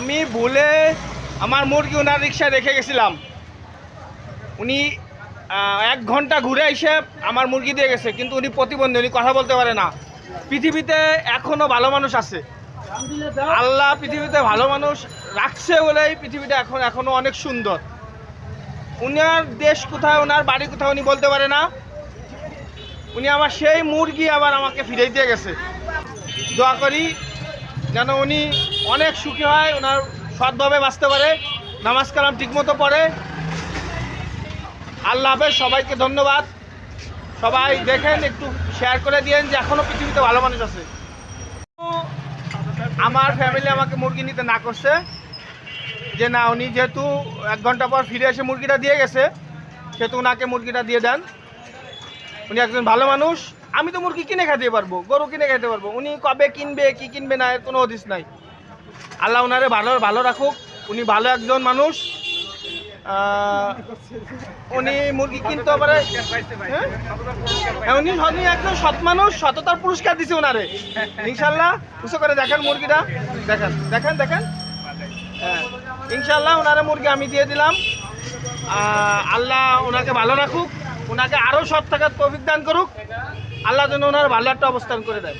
আমি ভুলে আমার মুরগি ওনার রিক্সায় রেখে গেছিলাম। উনি এক ঘণ্টা ঘুরে এসে আমার মুরগি দিয়ে গেছে, কিন্তু উনি প্রতিবন্ধী, উনি কথা বলতে পারে না। পৃথিবীতে এখনও ভালো মানুষ আছে। আল্লাহ পৃথিবীতে ভালো মানুষ রাখছে বলেই পৃথিবীটা এখন, এখনও অনেক সুন্দর। উনার দেশ কোথায় ওনার বাড়ি কোথায় উনি বলতে পারে না। উনি আমার সেই মুরগি আবার আমাকে ফিরে দিয়ে গেছে। দোয়া করি যেন উনি অনেক সুখী হয়, ওনার সৎভাবে বাঁচতে পারে, নামাজ কালাম ঠিকমতো পড়ে। আল্লাহ হাফেজ, সবাইকে ধন্যবাদ। সবাই দেখেন, একটু শেয়ার করে দিয়েন যে এখনও পৃথিবীতে ভালো মানুষ আছে। আমার ফ্যামিলি আমাকে মুরগি নিতে না করছে। যে না, উনি যেহেতু এক ঘণ্টা পর ফিরে এসে মুরগিটা দিয়ে গেছে, সেহেতু ওনাকে মুরগিটা দিয়ে দেন। উনি একজন ভালো মানুষ। আমি তো মুরগি কিনে খেতে পারব, গরু কিনে খেতে পারব। উনি কবে কিনবে, কি কিনবে না কোনো হদিস নাই। আল্লাহ ওনারে ভালো ভালো রাখুক। উনি ভালো একজন মানুষ। উনি মুরগি কিনতে পারে। হ্যাঁ? উনি উনি একজন সৎ মানুষ, সততার পুরস্কার দিছে ওনারে ইনশাল্লাহ উঁচু করে দেখেন মুরগিটা। দেখেন দেখেন দেখেন। হ্যাঁ ইনশাল্লাহ ওনারে মুরগি আমি দিয়ে দিলাম। আল্লাহ ওনাকে ভালো রাখুক। ওনাকে আরও সৎ থাকার তৌফিক দান করুক। আল্লাহ যেন ওনার ভালো একটা অবস্থান করে দেয়।